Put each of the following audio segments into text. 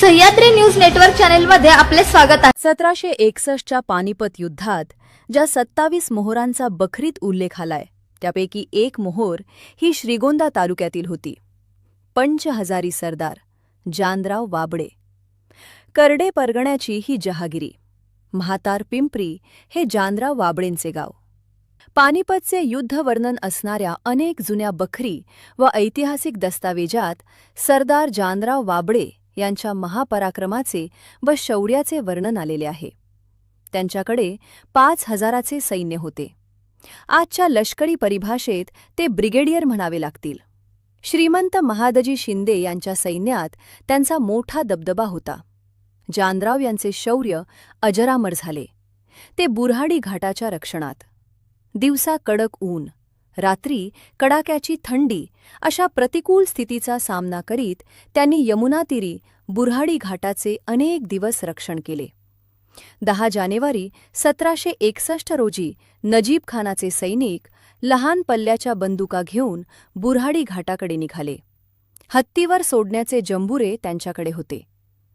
Sahyadri news network चॅनेलमध्ये आपले स्वागत आहे. सतराशे एकसष्टच्या पानिपत युद्धात ज्या सत्तावीस मोहरांचा बखरीत उल्लेख आलाय त्यापैकी एक मोहोर ही श्रीगोंदा तालुक्यातील होती. पंच हजारी सरदार जानराव वाबडे. करडे परगण्याची ही जहागिरी. म्हातार पिंपरी हे जानराव वाबळेंचे गाव. पानिपतचे युद्धवर्णन असणाऱ्या अनेक जुन्या बखरी व ऐतिहासिक दस्तावेजात सरदार जानराव वाबडे यांच्या महापराक्रमाचे व शौर्याचे वर्णन आलेले आहे. त्यांच्याकडे पाच हजाराचे सैन्य होते. आजच्या लष्करी परिभाषेत ते ब्रिगेडियर म्हणावे लागतील. श्रीमंत महादजी शिंदे यांच्या सैन्यात त्यांचा मोठा दबदबा होता. जानराव यांचे शौर्य अजरामर झाले. ते बुऱ्हाडी घाटाच्या रक्षणात. दिवसा कडक ऊन. रात्री कडाक्याची थंडी अशा प्रतिकूल स्थितीचा सामना करीत त्यांनी यमुनातीरी बुऱ्हाडी घाटाचे अनेक दिवस रक्षण केले. दहा जानेवारी सतराशे एकसष्ट रोजी नजीब खानाचे सैनिक लहान पल्ल्याच्या बंदुका घेऊन बुऱ्हाडी घाटाकडे निघाले. हत्तीवर सोडण्याचे जंबुरे त्यांच्याकडे होते.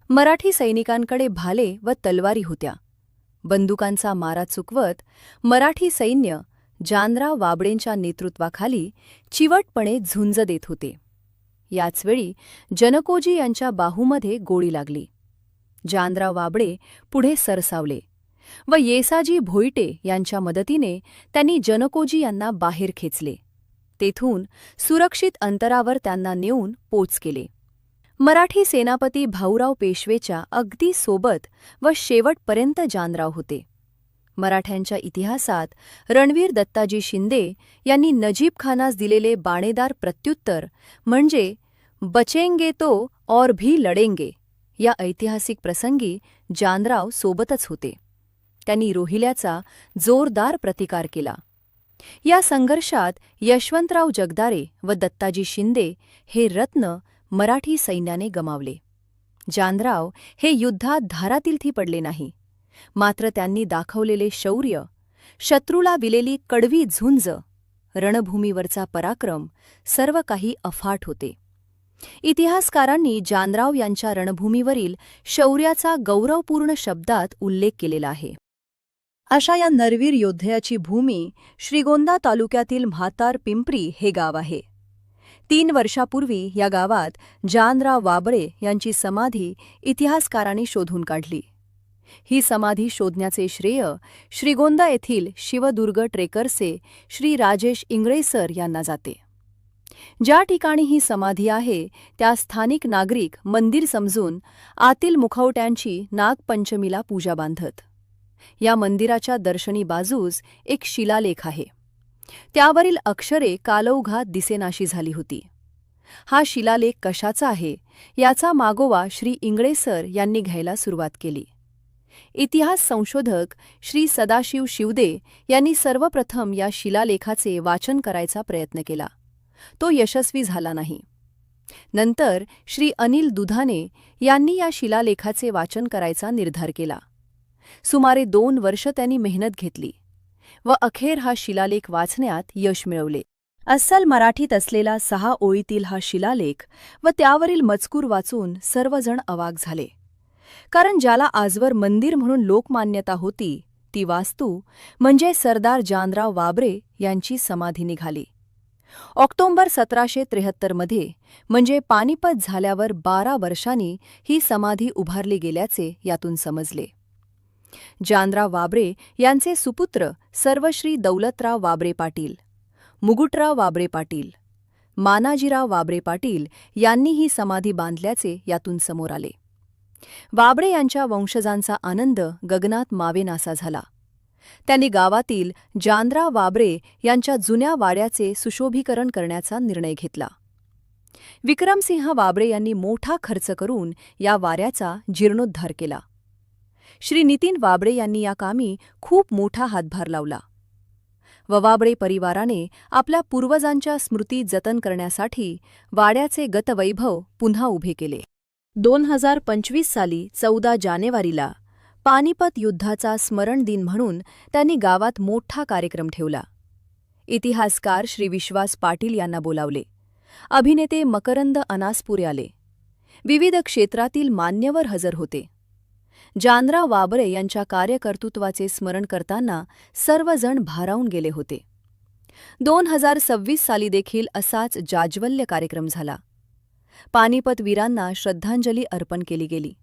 मराठी सैनिकांकडे भाले व तलवारी होत्या. बंदुकांचा मारा चुकवत मराठी सैन्य जानराव वाबडेंच्या नेतृत्वाखाली चिवटपणे झुंज देत होते. याचवेळी जनकोजी यांच्या बाहूमध्ये गोळी लागली. जानराव वाबडे पुढे सरसावले व येसाजी भोईटे यांच्या मदतीने त्यांनी जनकोजी यांना बाहेर खेचले. तेथून सुरक्षित अंतरावर त्यांना नेऊन पोच केले. मराठी सेनापती भाऊराव पेशवेच्या अगदी सोबत व शेवटपर्यंत जानराव होते. मराठ्यांच्या इतिहासात रणवीर दत्ताजी शिंदे यांनी नजीब खानास दिलेले बाणेदार प्रत्युत्तर म्हणजे बचेंगे तो और भी लडेंगे या ऐतिहासिक प्रसंगी जानराव सोबतच होते. त्यांनी रोहिल्याचा जोरदार प्रतिकार केला. या संघर्षात यशवंतराव जगदारे व दत्ताजी शिंदे हे रत्न मराठी सैन्याने गमावले. जानराव हे युद्धात धारातीलथी पडले नाही. मात्र त्यांनी दाखवलेले शौर्य शत्रूला विलेली कडवी झुंज रणभूमीवरचा पराक्रम सर्व काही अफाट होते. इतिहासकारांनी जानराव यांच्या रणभूमीवरील शौर्याचा गौरवपूर्ण शब्दात उल्लेख केलेला आहे. अशा या नरवीर योद्धयाची भूमी श्रीगोंदा तालुक्यातील म्हातार पिंपरी हे गाव आहे. तीन वर्षापूर्वी या गावात जानराव वाबळे यांची समाधी इतिहासकारांनी शोधून काढली. ही समाधी शोधण्याचे श्रेय श्रीगोंदा येथील शिवदुर्ग ट्रेकरचे श्री राजेश इंगळेसर यांना जाते. ज्या ठिकाणी ही समाधी आहे त्या स्थानिक नागरिक मंदिर समजून आतील मुखवट्यांची नागपंचमीला पूजा बांधत. या मंदिराच्या दर्शनी बाजूस एक शिलालेख आहे. त्यावरील अक्षरे कालौघात दिसेनाशी झाली होती. हा शिलालेख कशाचा आहे याचा मागोवा श्री इंगळेसर यांनी घ्यायला सुरुवात केली. इतिहास संशोधक श्री सदाशिव शिवदे यांनी सर्वप्रथम या शिलालेखाचे वाचन करायचा प्रयत्न केला. तो यशस्वी झाला नाही. नंतर श्री अनिल दुधाने यांनी या शिलालेखाचे वाचन करायचा निर्धार केला. सुमारे दोन वर्ष त्यांनी मेहनत घेतली व अखेर हा शिलालेख वाचण्यात यश मिळवले. अस्सल मराठीत असलेला सहा ओळीतील हा शिलालेख व त्यावरील मजकूर वाचून सर्वजण अवाक झाले. कारण ज्याला आजवर मंदिर म्हणून लोकमान्यता होती ती वास्तू म्हणजे सरदार जानराव वाबरे यांची समाधी निघाली. ऑक्टोंबर सतराशे त्रेहत्तरमध्ये म्हणजे पानिपत झाल्यावर बारा वर्षांनी ही समाधी उभारली गेल्याचे यातून समजले. जानराव वाबरे यांचे सुपुत्र सर्वश्री दौलतराव वाबरे पाटील मुगुटराव वाबरे पाटील मानाजीराव वाबरे पाटील यांनी ही समाधी बांधल्याचे यातून समोर आले. वाबळे यांच्या वंशजांचा आनंद गगनात मावेनासा झाला. त्यांनी गावातील जांद्रा वाबरे यांच्या जुन्या वाड्याचे सुशोभीकरण करण्याचा निर्णय घेतला. विक्रमसिंह वाबरे यांनी मोठा खर्च करून या वाऱ्याचा जीर्णोद्धार केला. श्री नितीन वाबळे यांनी या कामी खूप मोठा हातभार लावला. व वाबळे परिवाराने आपल्या पूर्वजांच्या स्मृती जतन करण्यासाठी वाड्याचे गतवैभव पुन्हा उभे केले. दोन हजार पंचवीस साली चौदा जानेवारीला पानिपत युद्धाचा स्मरण दिन म्हणून त्यांनी गावात मोठा कार्यक्रम ठेवला. इतिहासकार श्री विश्वास पाटील यांना बोलावले. अभिनेते मकरंद अनासपुरे आले. विविध क्षेत्रातील मान्यवर हजर होते. जानरा वाबरे यांच्या कार्यकर्तृत्वाचे स्मरण करताना सर्वजण भारावून गेले होते. दोन हजार सव्वीस साली देखील असाच जाज्वल्य कार्यक्रम झाला. पानिपत वीरांना श्रद्धांजली अर्पण केली गेली.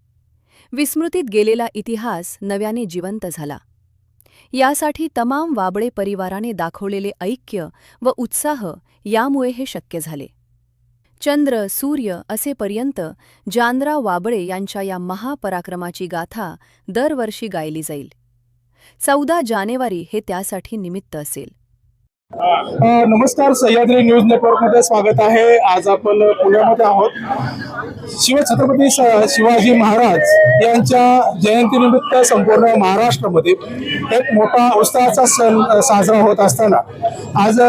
विस्मृतीत गेलेला इतिहास नव्याने जिवंत झाला. यासाठी तमाम वाबळे परिवाराने दाखवलेले ऐक्य व उत्साह यामुळे हे शक्य झाले. चंद्र सूर्य असेपर्यंत जानराव वाबळे यांच्या या महापराक्रमाची गाथा दरवर्षी गायली जाईल. चौदा जानेवारी हे त्यासाठी निमित्त असेल. नमस्कार सह्याद्री न्यूज नेटवर्कमध्ये स्वागत आहे. आज आपण पुण्यामध्ये आहोत. शिवछत्रपती शिवाजी महाराज यांच्या जयंतीनिमित्त संपूर्ण महाराष्ट्रामध्ये एक मोठा उत्साहाचा सण साजरा होत असताना आज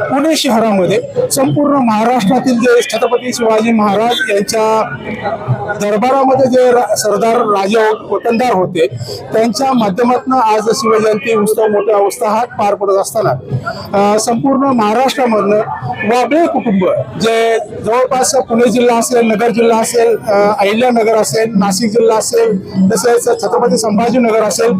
पुणे शहरामध्ये संपूर्ण महाराष्ट्रातील जे छत्रपती शिवाजी महाराज यांच्या दरबारामध्ये जे रा- सरदार राजे वतनदार होते त्यांच्या माध्यमातून आज शिवजयंती उत्सव मोठ्या उत्साहात पार पडत असतात असताना संपूर्ण महाराष्ट्रामधनं वाबळे कुटुंब जे जवळपास पुणे जिल्हा असेल नगर जिल्हा असेल अहिल्यानगर असेल नाशिक जिल्हा असेल तसेच छत्रपती संभाजीनगर असेल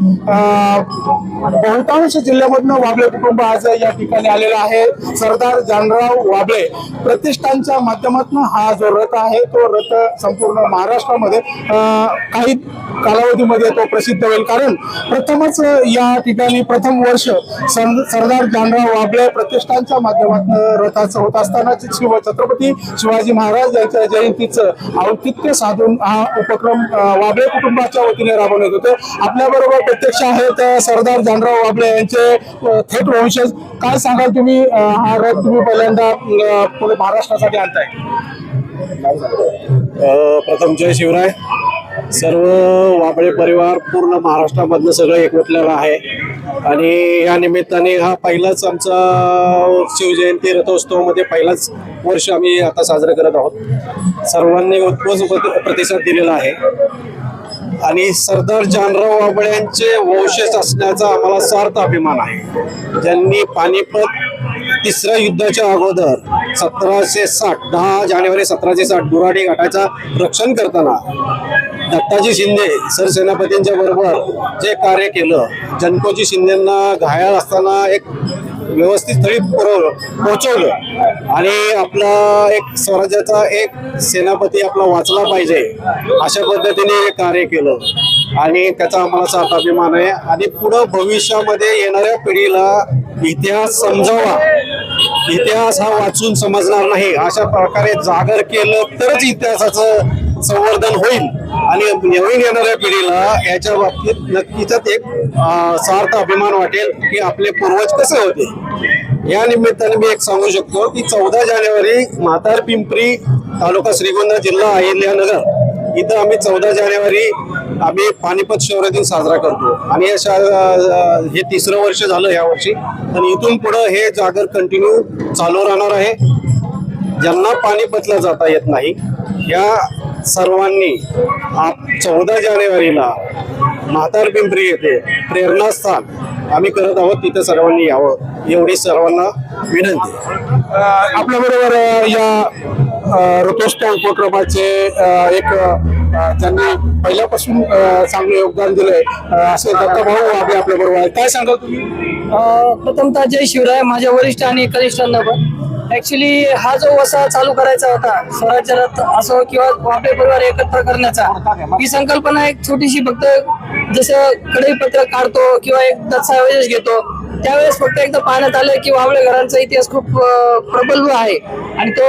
बहुतांश जिल्ह्यामधनं वाबळे कुटुंब आज या ठिकाणी आलेलं आहे. सरदार जानराव वाबळे प्रतिष्ठानच्या माध्यमातून हा जो रथ आहे तो रथ संपूर्ण महाराष्ट्रामध्ये काही कालावधीमध्ये तो प्रसिद्ध होईल. कारण प्रथमच या ठिकाणी प्रथम वर्ष सर- सरदार जानराव वाबळे प्रतिष्ठानच्या माध्यमातून रथाचं होत असताना शिव छत्रपती शिवाजी महाराज यांच्या जयंतीचं औचित्य साधून हा उपक्रम वाबळे कुटुंबाच्या वतीने राबवण्यात होते. आपल्या बरोबर प्रत्यक्ष आहेत सरदार जानराव वाबळे यांचे थेट वंशज. काय सांगाल तुम्ही हा रथ तुम्ही पहिल्यांदा पुणे महाराष्ट्रासाठी आणताय? प्रथम जय शिवराय. सर्व वाबळे परिवार पूर्ण महाराष्ट्रामधनं सगळं एकवटलेलं आहे. आणि या निमित्ताने हा पहिलाच आमचा शिवजयंती रथोत्सवामध्ये पहिलाच वर्ष आम्ही आता साजरं करत आहोत. सर्वांनी उत्पोज प्रतिसाद दिलेला आहे. आणि सरदार जानराव वाबळे यांचे वंशज असण्याचा आम्हाला सार्थ अभिमान आहे. ज्यांनी पानिपत तिसऱ्या युद्धाच्या अगोदर सतराशे साठ दहा जानेवारी सतराशे साठ बुराडे गटाचा रक्षण करताना दत्ताजी शिंदे सरसेनापतींच्या बरोबर जे कार्य केलं जनकोजी शिंदेंना घायाळ असताना एक व्यवस्थित स्थळी पुरवलं पोहोचवलं. आणि आपला एक स्वराज्याचा एक सेनापती आपला वाचला पाहिजे अशा पद्धतीने हे कार्य केलं. आणि त्याचा आम्हाला साथ अभिमान आहे. आणि पुढं भविष्यामध्ये येणाऱ्या पिढीला इतिहास समजावा. इतिहास हा वाचून समजणार नाही. अशा प्रकारे जागर केलं तरच इतिहासाचं संवर्धन होईल. आणि नवीन येणाऱ्या पिढीला याच्या बाबतीत नक्कीच एक स्वार्थ सार्थ अभिमान वाटेल की आपले पूर्वज कसे होते. या निमित्ताने मी एक सांगू शकतो की चौदा जानेवारी म्हातार पिंपरी तालुका श्रीगोंदा जिल्हा अहिल्यानगर. इथं आम्ही चौदा जानेवारी आम्ही पानिपत शहरातील साजरा करतो. आणि या शा- हे तिसरं वर्ष झालं या वर्षी. आणि इथून पुढं हे जागर कंटिन्यू चालू राहणार आहे. ज्यांना पानिपतला जाता येत नाही या सर्वांनी चौदा जानेवारीला म्हातार पिंपरी येथे प्रेरणास्थान आम्ही करत आहोत. तिथं सर्वांनी यावं. एवढी सर्वांना विनंती. आपल्याबरोबर या अ, रथोत्सव उपक्रमाचे एक त्यांनी पहिल्यापासून चांगलं योगदान दिलंय. असं असे दत्ताभाऊ आपल्या बरोबर आहे काय सांगाल तुम्ही? प्रथमतः जय शिवराय माझ्या वरिष्ठ आणि कनिष्ठांना पण ऍक्च्युली हा जो वसा चालू करायचा होता स्वराज्य रथ असो किंवा वापरे परिवार एकत्र करण्याचा ही संकल्पना एक छोटीशी फक्त जसं कडई पत्र काढतो किंवा एक दस्तऐवज घेतो त्यावेळेस फक्त एकदा पाहण्यात आलं की वावळे घरांचा इतिहास खूप प्रबल्भ आहे. आणि तो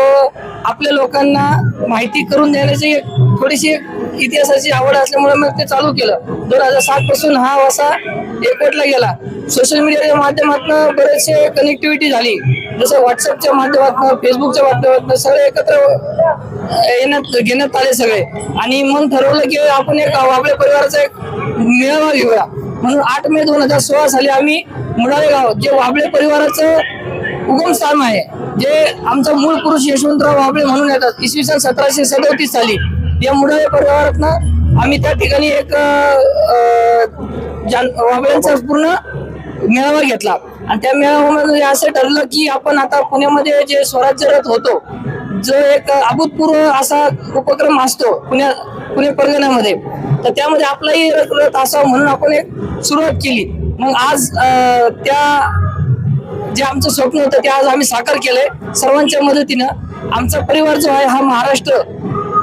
आपल्या लोकांना माहिती करून देण्याची थोडीशी इतिहासाची आवड असल्यामुळे मग ते चालू केलं. दोन हजार सात पासून हा वसा एकवटला गेला. सोशल मीडियाच्या माध्यमातून बरेचसे कनेक्टिव्हिटी झाली. जसं व्हॉट्सअपच्या माध्यमातून फेसबुकच्या माध्यमातून सगळे एकत्र येण्यात घेण्यात आले सगळे. आणि मग ठरवलं की आपण एक आपल्या परिवाराचा एक मेळावा घेऊया. म्हणून आठ मे दोन हजार सोळा साली आम्ही मुडाळे गाव जे वाबळे परिवाराचं उगम स्थान आहे जे आमचा मूळ पुरुष यशवंतराव वाबळे म्हणून येतात इसवी सन सतराशे सदोतीस साली. या मुडाळे परिवारातनं आम्ही त्या ठिकाणी एक वाबळ्यांचा पूर्ण मेळावा घेतला. आणि त्या मेळाव्यामध्ये असं ठरलं की आपण आता पुण्यामध्ये जे स्वराज्य रथ होतो जो एक अभूतपूर्व असा उपक्रम असतो पुण्या पुणे परगण्यामध्ये तर त्यामध्ये आपलाही रथ असावं म्हणून आपण एक सुरुवात केली. मग आज त्या जे आमचं स्वप्न होतं ते आज आम्ही साकार केलंय. सर्वांच्या मदतीनं आमचा परिवार जो आहे हा महाराष्ट्र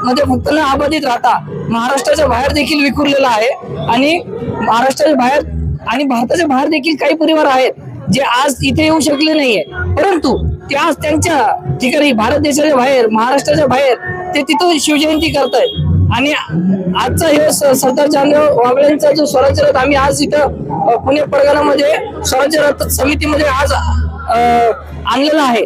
मध्ये फक्त न अबाधित राहता. महाराष्ट्राच्या बाहेर देखील विखुरलेला आहे. आणि महाराष्ट्राच्या बाहेर आणि भारताच्या बाहेर देखील काही परिवार आहेत जे आज इथे येऊ शकले नाहीये. परंतु ते आज त्यांच्या ठिकाणी भारत देशाच्या बाहेर महाराष्ट्राच्या बाहेर ते तिथं शिवजयंती करतायत. आणि आजचा हे स- सरदार जानदेव वागळेंचा जो स्वराज्य रथ आम्ही आज इथं पुणे परगणामध्ये स्वराज्य रथ समितीमध्ये आज आणलेला आहे.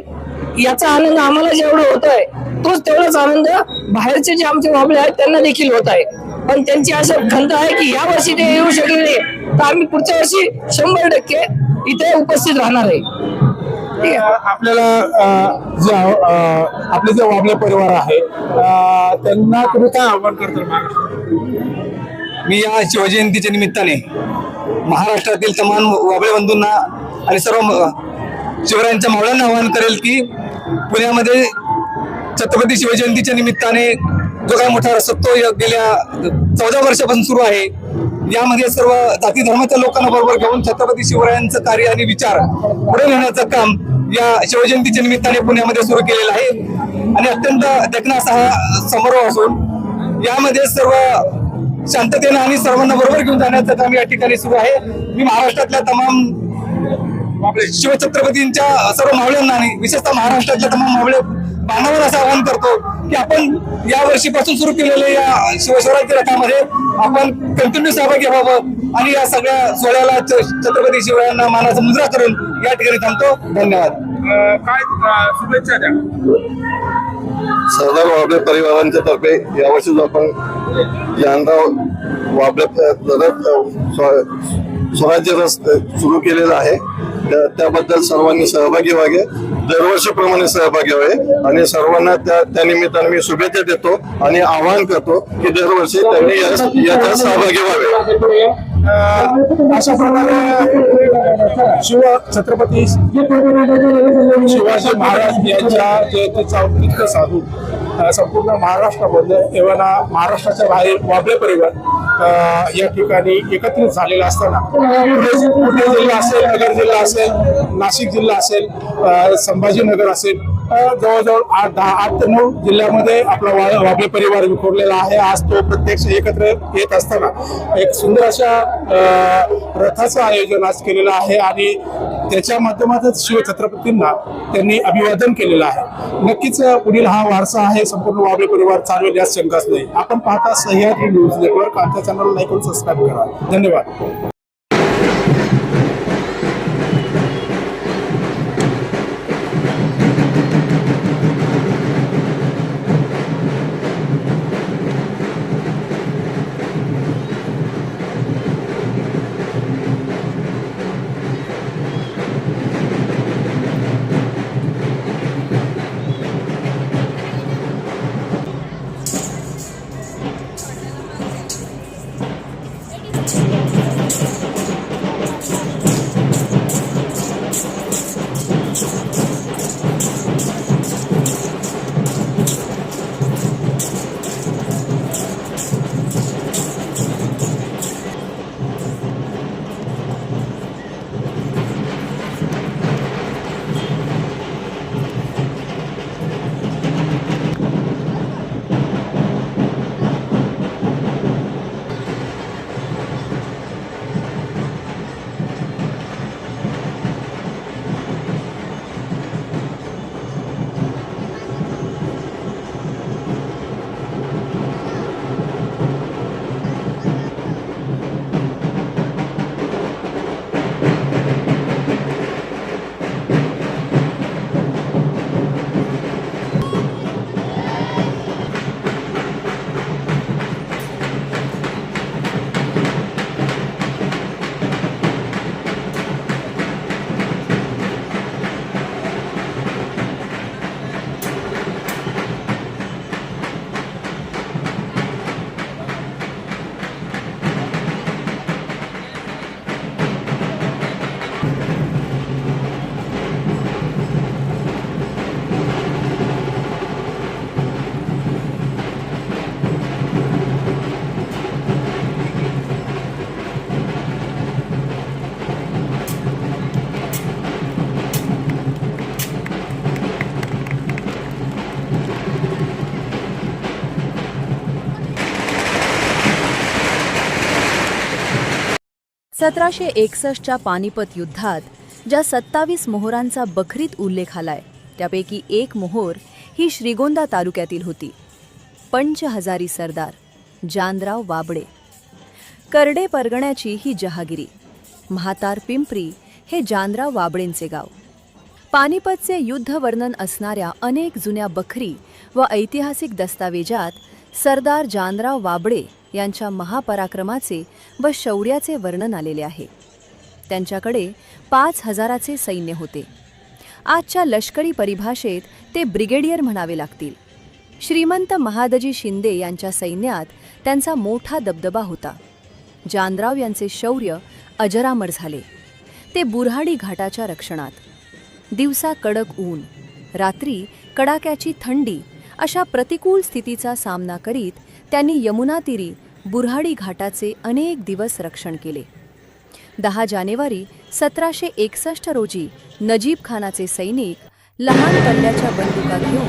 याचा आनंद आम्हाला जेवढं होत आहे तोच तेवढाच आनंद बाहेरचे जे आमचे वाबळे आहेत त्यांना देखील होत आहे. पण त्यांची असं खंत आहे की या वर्षी ते येऊ शकले नाही. तर आम्ही पुढच्या वर्षी शंभर टक्के इथे उपस्थित राहणार आहे. ठीक आपल्याला जे आपले जे वाबले परिवार आहे त्यांना तुम्ही काय आव्हान करता मी या शिवजयंतीच्या निमित्ताने महाराष्ट्रातील तमाम वाबळे बंधूंना आणि सर्व शिवरायांच्या मावळ्यांना आवाहन करेल की पुण्यामध्ये छत्रपती शिवजयंतीच्या निमित्ताने जो काही मोठा रसोत्सव गेल्या चौदा वर्षापासून सुरू आहे यामध्ये सर्व जाती धर्माच्या लोकांना बरोबर घेऊन छत्रपती शिवरायांचं कार्य आणि विचार पुढे नेण्याचं काम या शिवजयंतीच्या निमित्ताने पुण्यामध्ये सुरू केलेलं आहे. आणि अत्यंत देखणा असा हा समारोह असून यामध्ये सर्व शांततेनं आणि सर्वांना बरोबर घेऊन जाण्याचं काम या ठिकाणी सुरू आहे. मी महाराष्ट्रातल्या तमाम शिवछत्रपतींच्या सर्व मावळ्यांना आणि विशेषतः महाराष्ट्रातल्या तमाम मावळे बांधवांना असं आवाहन करतो की आपण या वर्षीपासून सुरू केलेल्या या शिवस्वराज्य रथामध्ये आपण कंटिन्यू सहभागी व्हावं आणि या सगळ्या सोहळ्याला छत्रपती शिवरायांना मानाचा मुद्रा करून या ठिकाणी थांबतो. धन्यवाद. काय शुभेच्छा द्या. सरदार वाबळे परिवारांच्या तर्फे यावर्षी जो आपण यंदा वाबळे स्वराज्य रथ सुरू केलेला आहे. त्याबद्दल सर्वांनी सहभागी व्हावे. दरवर्षीप्रमाणे सहभागी व्हावे. आणि सर्वांना त्या त्या निमित्ताने मी शुभेच्छा देतो आणि आवाहन करतो की दरवर्षी त्यांनी याच्यात सहभागी व्हावे. अशा प्रकारे शिव छत्रपती शिवाजी महाराज यांच्या जयंतीचा औचित्य साधून संपूर्ण महाराष्ट्रामध्ये एवढा महाराष्ट्राच्या बाहेर वाबळे परिवार. या ठिकाणी एकत्रित झालेला असताना पुणे जिल्हा असेल नगर जिल्हा असेल नाशिक जिल्हा असेल संभाजीनगर असेल जवळजवळ आठ दहा आठ ते नऊ जिल्ह्यामध्ये आपला वा- परिवार विखुरलेला आहे. आज तो प्रत्यक्ष एकत्र येत असताना एक सुंदर अशा रथाचं आयोजन आज केलेलं आहे आणि त्याच्या माध्यमातच शिवछत्रपतींना त्यांनी अभिवादन केलेलं आहे. नक्कीच पुढील हा वारसा आहे. संपूर्ण वाघे परिवार चालवेल यात शंकाच नाही. आपण पाहता सह्याद्री न्यूज नेटवर्क. आमच्या चॅनलला लाईक सबस्क्राईब करा. धन्यवाद. सतराशे एकसष्टच्या पानिपत युद्धात ज्या सत्तावीस मोहरांचा बखरीत उल्लेख आलाय त्यापैकी एक मोहोर ही श्रीगोंदा तालुक्यातील होती. पंच हजारी सरदार जानराव वाबडे करडे परगण्याची ही जहागिरी म्हातार पिंपरी हे जानराव वाबडेंचे गाव. पानिपतचे युद्ध वर्णन असणाऱ्या अनेक जुन्या बखरी व ऐतिहासिक दस्तावेजात सरदार जानराव वाबडे यांच्या महापराक्रमाचे व शौर्याचे वर्णन आलेले आहे. त्यांच्याकडे पाच हजाराचे सैन्य होते. आजच्या लष्करी परिभाषेत ते ब्रिगेडियर म्हणावे लागतील. श्रीमंत महादजी शिंदे यांच्या सैन्यात त्यांचा मोठा दबदबा होता. जानराव यांचे शौर्य अजरामर झाले. ते बुऱ्हाडी घाटाच्या रक्षणात. दिवसा कडक ऊन रात्री कडाक्याची थंडी अशा प्रतिकूल स्थितीचा सामना करीत त्यांनी यमुना तीरी बुऱ्हाडी घाटाचे अनेक दिवस रक्षण केले. दहा जानेवारी सतराशे एकसष्ट रोजी नजीब खानाचे सैनिक लहान कल्ल्याच्या बंदुका घेऊन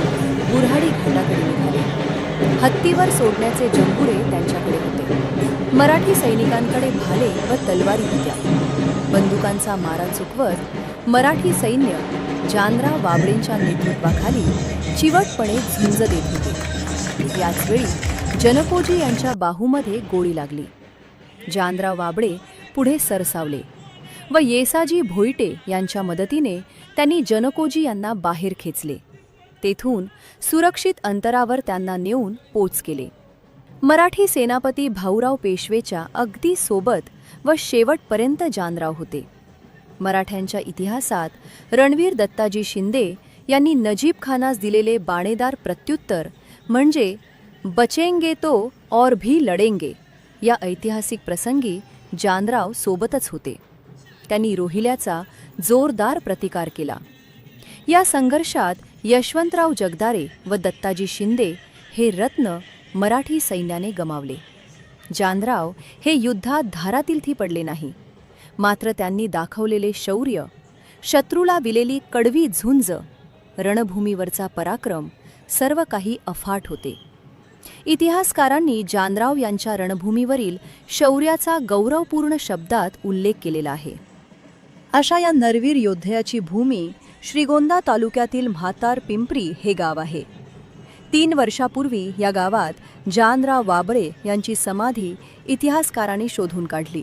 बुऱ्हाडी घाटाकडे निघाले. हत्तीवर सोडण्याचे जंबुरे त्यांच्याकडे होते. मराठी सैनिकांकडे भाले व तलवारी होत्या. बंदुकांचा मारा चुकवत मराठी सैन्य जानराव वाबळेंच्या नेतृत्वाखाली चिवटपणे झुंज देत होते. याचवेळी जनकोजी यांच्या बाहूमध्ये गोळी लागली. जानराव वाबळे पुढे सरसावले व येसाजी भोईटे यांच्या मदतीने त्यांनी जनकोजी यांना बाहेर खेचले. तेथून सुरक्षित अंतरावर त्यांना नेऊन पोच केले. मराठी सेनापती भाऊराव पेशवेच्या अगदी सोबत व शेवटपर्यंत जानराव होते. मराठ्यांच्या इतिहासात रणवीर दत्ताजी शिंदे यांनी नजीब खानास दिलेले बाणेदार प्रत्युत्तर म्हणजे बचेंगे तो और भी लढेंगे या ऐतिहासिक प्रसंगी जानराव सोबतच होते. त्यांनी रोहिल्याचा जोरदार प्रतिकार केला. या संघर्षात यशवंतराव जगदारे व दत्ताजी शिंदे हे रत्न मराठी सैन्याने गमावले. जानराव हे युद्धात धारातीर्थी पडले नाही. मात्र त्यांनी दाखवलेले शौर्य शत्रूला विलेली कडवी झुंज रणभूमीवरचा पराक्रम सर्व काही अफाट होते. इतिहासकारांनी जानराव यांच्या रणभूमीवरील शौर्याचा गौरवपूर्ण शब्दात उल्लेख केलेला आहे. अशा या नरवीर योद्धयाची भूमी श्रीगोंदा तालुक्यातील म्हातार पिंपरी हे गाव आहे. तीन वर्षापूर्वी या गावात जानराव वाबळे यांची समाधी इतिहासकारांनी शोधून काढली.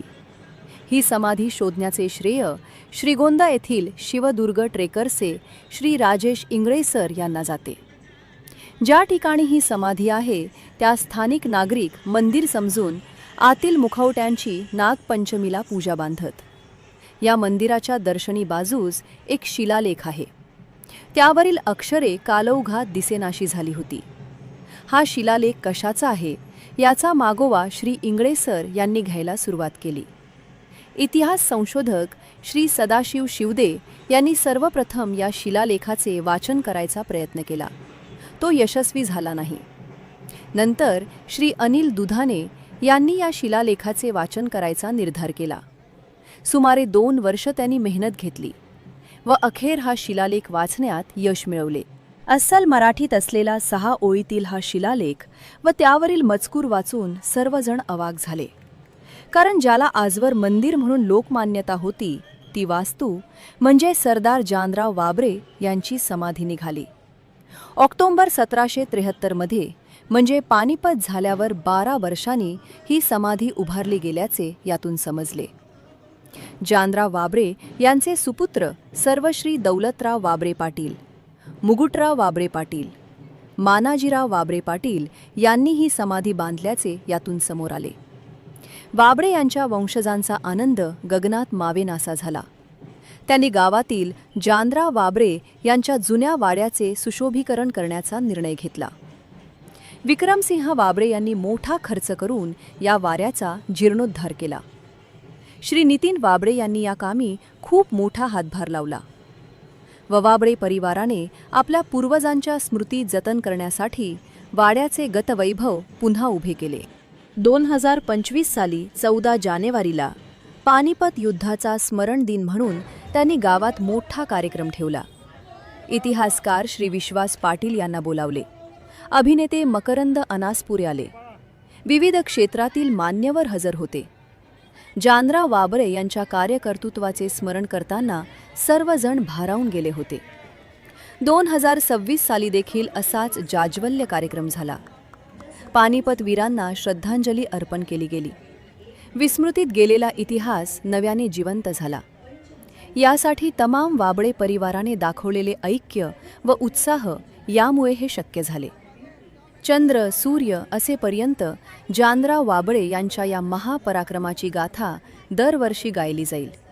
ही समाधी शोधण्याचे श्रेय श्रीगोंदा येथील शिवदुर्ग ट्रेकरचे श्री राजेश इंगळेसर यांना जाते. ज्या ठिकाणी ही समाधी आहे त्या स्थानिक नागरिक मंदिर समजून आतील मुखवट्यांची नागपंचमीला पूजा बांधत. या मंदिराच्या दर्शनी बाजूस एक शिलालेख आहे. त्यावरील अक्षरे कालौघात दिसेनाशी झाली होती. हा शिलालेख कशाचा आहे याचा मागोवा श्री इंगळेसर यांनी घ्यायला सुरुवात केली. इतिहास संशोधक श्री सदाशिव शिवदे यांनी सर्वप्रथम या शिलालेखाचे वाचन करायचा प्रयत्न केला. तो यशस्वी झाला नाही. नंतर श्री अनिल दुधाने यांनी या शिलालेखाचे वाचन करायचा निर्धार केला. सुमारे दोन वर्ष त्यांनी मेहनत घेतली व अखेर हा शिलालेख वाचण्यात यश मिळवले. अस्सल मराठीत असलेला सहा ओळीतील हा शिलालेख व त्यावरील मजकूर वाचून सर्वजण अवाक झाले. कारण ज्याला आजवर मंदिर म्हणून लोकमान्यता होती ती वास्तू म्हणजे सरदार जानराव वाबरे यांची समाधी निघाली. ऑक्टोंबर सतराशे त्र्याहत्तरमध्ये म्हणजे पानिपत झाल्यावर बारा वर्षांनी ही समाधी उभारली गेल्याचे यातून समजले. जानराव वाबरे यांचे सुपुत्र सर्वश्री दौलतराव वाबरे पाटील मुगुटराव वाबरे पाटील मानाजीराव वाबरे पाटील यांनी ही समाधी बांधल्याचे यातून समोर आले. वाबरे यांच्या वंशजांचा आनंद गगनात मावेनासा झाला. त्यांनी गावातील जांद्रा वाबरे यांच्या जुन्या वाड्याचे सुशोभीकरण करण्याचा निर्णय घेतला. विक्रमसिंह वाबरे यांनी मोठा खर्च करून या वाऱ्याचा जीर्णोद्धार केला. श्री नितीन वाबरे यांनी या कामी खूप मोठा हातभार लावला व परिवाराने आपल्या पूर्वजांच्या स्मृती जतन करण्यासाठी वाड्याचे गतवैभव पुन्हा उभे केले. दोन हजार पंचवीस साली चौदा जानेवारीला पानिपत युद्धाचा स्मरण दिन म्हणून त्यांनी गावात मोठा कार्यक्रम ठेवला. इतिहासकार श्री विश्वास पाटील यांना बोलावले. अभिनेते मकरंद अनासपुरे आले. विविध क्षेत्रातील मान्यवर हजर होते. जानरा वाबरे यांच्या कार्यकर्तृत्वाचे स्मरण करताना सर्वजण भारावून गेले होते. दोन हजार सव्वीस साली देखील असाच जाज्वल्य कार्यक्रम झाला. पानिपत वीरांना श्रद्धांजली अर्पण केली गेली. विस्मृतीत गेलेला इतिहास नव्याने जिवंत झाला. यासाठी तमाम वाबळे परिवाराने दाखवलेले ऐक्य व उत्साह यामुळे हे शक्य झाले. चंद्र सूर्य असेपर्यंत जानराव वाबळे यांच्या या महापराक्रमाची गाथा दरवर्षी गायली जाईल.